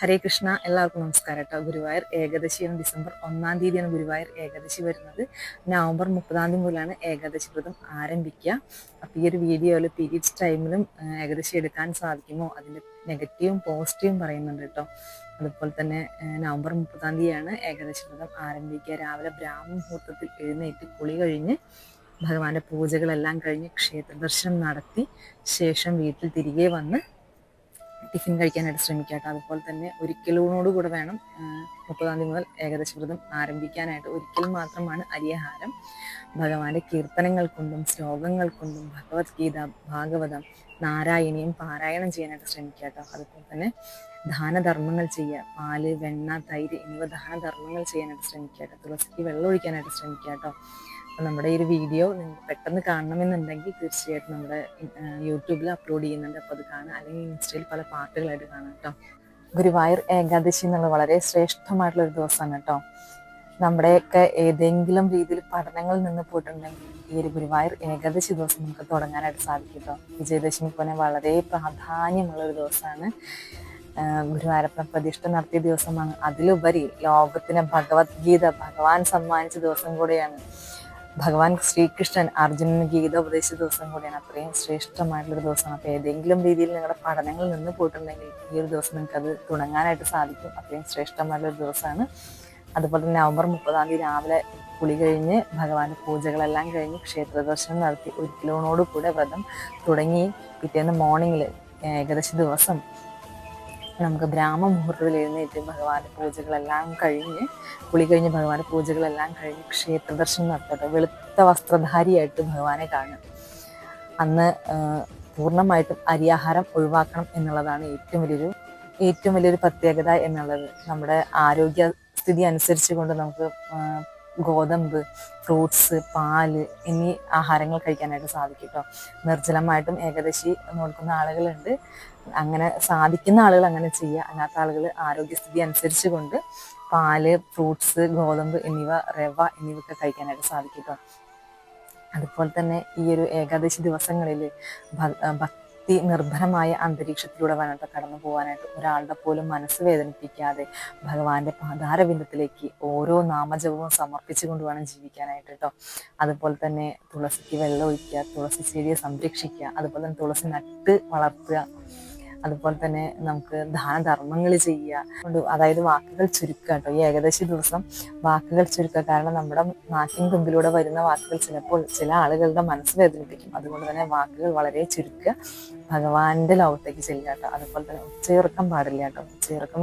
ഹരേ കൃഷ്ണ എല്ലാവർക്കും നമസ്കാരം കേട്ടോ ഗുരുവായൂർ ഏകദശിയാണ് ഡിസംബർ ഒന്നാം തീയതിയാണ് ഗുരുവായൂർ ഏകദശി വരുന്നത്. നവംബർ മുപ്പതാം തീയതി മുതലാണ് ഏകാദശി വ്രതം ആരംഭിക്കുക. അപ്പോൾ ഈ ഒരു വീഡിയോയിൽ പീരീഡ്സ് ടൈമിലും ഏകദശി എടുക്കാൻ സാധിക്കുമോ? അതിന്റെ നെഗറ്റീവും പോസിറ്റീവും പറയുന്നുണ്ട് കേട്ടോ അതുപോലെ തന്നെ നവംബർ മുപ്പതാം തീയതിയാണ് ഏകദശി വ്രതം ആരംഭിക്കുക. രാവിലെ ബ്രാഹ്മ മുഹൂർത്തത്തിൽ എഴുന്നേറ്റ് കുളി കഴിഞ്ഞ് ഭഗവാന്റെ പൂജകളെല്ലാം കഴിഞ്ഞ് ക്ഷേത്ര ദർശനം നടത്തി ശേഷം വീട്ടിൽ തിരികെ വന്ന് ടിഫിൻ കഴിക്കാനായിട്ട് ശ്രമിക്കുക അതുപോലെ തന്നെ ഒരിക്കലൂണോട് കൂടെ വേണം മുപ്പതാം തീയതി മുതൽ ഏകദേശ വ്രതം ആരംഭിക്കാനായിട്ട്. ഒരിക്കൽ മാത്രമാണ് അരിയഹാരം. ഭഗവാന്റെ കീർത്തനങ്ങൾ കൊണ്ടും ശ്ലോകങ്ങൾ കൊണ്ടും ഭഗവത്ഗീത ഭാഗവതം നാരായണിയും പാരായണം ചെയ്യാനായിട്ട് ശ്രമിക്കുക അതുപോലെ തന്നെ ദാനധർമ്മങ്ങൾ ചെയ്യുക പാൽ വെണ്ണ തൈര് എന്നിവ ദാനധർമ്മങ്ങൾ ചെയ്യാനായിട്ട് ശ്രമിക്കുക തുളസിക്ക് വെള്ളം ഒഴിക്കാനായിട്ട് ശ്രമിക്കുക കേട്ടോ നമ്മുടെ ഈ ഒരു വീഡിയോ നിങ്ങൾക്ക് പെട്ടെന്ന് കാണണമെന്നുണ്ടെങ്കിൽ തീർച്ചയായിട്ടും നമ്മുടെ യൂട്യൂബിൽ അപ്ലോഡ് ചെയ്യുന്നുണ്ട്. അപ്പോൾ അത് കാണാം. അല്ലെങ്കിൽ ഇൻസ്റ്റയിൽ പല പാട്ടുകളായിട്ട് കാണാം കേട്ടോ. ഗുരുവായൂർ ഏകാദശി എന്നുള്ളത് വളരെ ശ്രേഷ്ഠമായിട്ടുള്ള ഒരു ദിവസമാണ് കേട്ടോ. നമ്മുടെയൊക്കെ ഏതെങ്കിലും രീതിയിൽ പഠനങ്ങളിൽ നിന്ന് പോയിട്ടുണ്ടെങ്കിൽ ഈ ഒരു ഗുരുവായൂർ ഏകാദശി ദിവസം നമുക്ക് തുടങ്ങാനായിട്ട് സാധിക്കും കേട്ടോ. വിജയദശമി പോലെ വളരെ പ്രാധാന്യമുള്ള ഒരു ദിവസമാണ്. ഗുരുവായൂരപ്പ പ്രതിഷ്ഠ നടത്തിയ ദിവസമാണ്. അതിലുപരി ലോകത്തിന് ഭഗവത്ഗീത ഭഗവാൻ സമ്മാനിച്ച ദിവസം കൂടെയാണ്. ഭഗവാൻ ശ്രീകൃഷ്ണൻ അർജുനന് ഗീത ഉപദേശിച്ച ദിവസം കൂടിയാണ്. അത്രയും ശ്രേഷ്ഠമായിട്ടുള്ളൊരു ദിവസമാണ് അപ്പോൾ ഏതെങ്കിലും രീതിയിൽ നിങ്ങളുടെ പഠനങ്ങളിൽ നിന്ന് പോയിട്ടുണ്ടെങ്കിൽ ഈ ഒരു ദിവസം നിങ്ങൾക്ക് അത് തുടങ്ങാനായിട്ട് സാധിക്കും. അത്രയും ശ്രേഷ്ഠമായിട്ടുള്ളൊരു ദിവസമാണ്. അതുപോലെ തന്നെ നവംബർ മുപ്പതാം തീയതി രാവിലെ കുളി കഴിഞ്ഞ് ഭഗവാന്റെ പൂജകളെല്ലാം കഴിഞ്ഞ് ക്ഷേത്ര ദർശനം നടത്തി ഒരു കിലോണോട് കൂടെ വ്രതം തുടങ്ങി പിറ്റേന്ന് മോർണിംഗിൽ ഏകദേശം ദിവസം നമുക്ക് ബ്രാഹ്മ മുഹൂർത്തത്തിൽ എഴുന്നേറ്റ് ഭഗവാന്റെ പൂജകളെല്ലാം കഴിഞ്ഞ് കുളി കഴിഞ്ഞ് ഭഗവാന്റെ പൂജകളെല്ലാം കഴിഞ്ഞ് ക്ഷേത്ര ദർശനം നടത്തട്ടെ വെളുത്ത വസ്ത്രധാരിയായിട്ട് ഭഗവാനെ കാണും അന്ന് പൂർണമായിട്ടും അരിയാഹാരം ഒഴിവാക്കണം എന്നുള്ളതാണ് ഏറ്റവും വലിയൊരു ഏറ്റവും വലിയൊരു പ്രത്യേകത എന്നുള്ളത്. നമ്മുടെ ആരോഗ്യ സ്ഥിതി അനുസരിച്ച് കൊണ്ട് നമുക്ക് ഗോതമ്പ് ഫ്രൂട്ട്സ് പാൽ എന്നീ ആഹാരങ്ങൾ കഴിക്കാനായിട്ട് സാധിക്കും കേട്ടോ നിർജലമായിട്ടും ഏകദേശി നോക്കുന്ന ആളുകളുണ്ട്. അങ്ങനെ സാധിക്കുന്ന ആളുകൾ അങ്ങനെ ചെയ്യുക അല്ലാത്ത ആളുകൾ ആരോഗ്യസ്ഥിതി അനുസരിച്ച് കൊണ്ട് പാൽ ഫ്രൂട്ട്സ് ഗോതമ്പ് എന്നിവ റവ എന്നിവയൊക്കെ കഴിക്കാനായിട്ട് സാധിക്കും കേട്ടോ അതുപോലെ തന്നെ ഈ ഒരു ഏകാദശി ദിവസങ്ങളിൽ ഭക്തി നിർഭരമായ അന്തരീക്ഷത്തിലൂടെ വേണം കടന്നു പോകാനായിട്ട് ഒരാളുടെ പോലും മനസ്സ് വേദനിപ്പിക്കാതെ ഭഗവാന്റെ പാതാരബിന്ദത്തിലേക്ക് ഓരോ നാമജപവും സമർപ്പിച്ചുകൊണ്ട് വേണം ജീവിക്കാനായിട്ട് കേട്ടോ. അതുപോലെ തന്നെ തുളസിക്ക് വെള്ളം ഒഴിക്കുക തുളസി ചെടിയെ സംരക്ഷിക്കുക അതുപോലെ തന്നെ തുളസി നട്ട് വളർത്തുക. അതുപോലെ തന്നെ നമുക്ക് ദാനധർമ്മങ്ങൾ ചെയ്യുക. അതായത് വാക്കുകൾ ചുരുക്കുക കേട്ടോ. ഈ ഏകദേശ ദിവസം വാക്കുകൾ ചുരുക്കുക. കാരണം നമ്മുടെ നാട്ടിൻ തുമ്പിലൂടെ വരുന്ന വാക്കുകൾ ചിലപ്പോൾ ചില ആളുകളുടെ മനസ്സ് വേദനിപ്പിക്കും. അതുകൊണ്ട് തന്നെ വാക്കുകൾ വളരെ ചുരുക്കുക. ഭഗവാന്റെ ലോകത്തേക്ക് ചെല്ലുക കേട്ടോ. അതുപോലെ തന്നെ ഉച്ചയിറക്കം പാടില്ല കേട്ടോ. ഉച്ചയിറക്കം